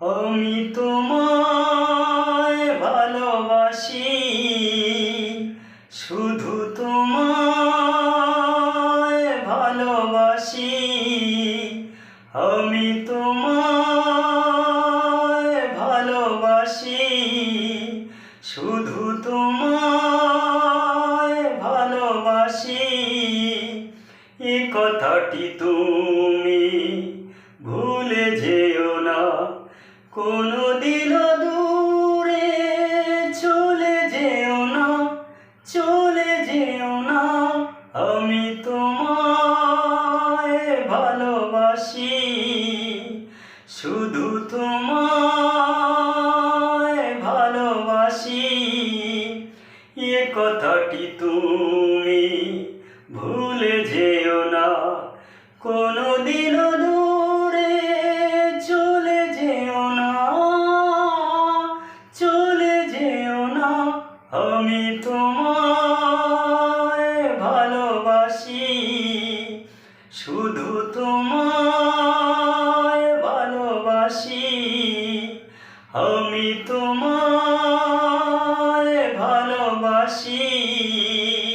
আমি তোমায় ভালোবাসি, শুধু তোমায় ভালোবাসি। আমি তোমায় ভালোবাসি, শুধু তোমায় ভালোবাসি। এ কথাটি তুমি ভুলে না কোনো দিন দূরে চলে যেও না, চলে যেও না। আমি তোমায় ভালোবাসি, শুধু তোমায় ভালোবাসি। এ কথাটি তুমি ভুলে যেও না কোনো দিন আমি তোমায় ভালোবাসি শুধু তোমায় ভালোবাসি। আমি তোমায় ভালোবাসি।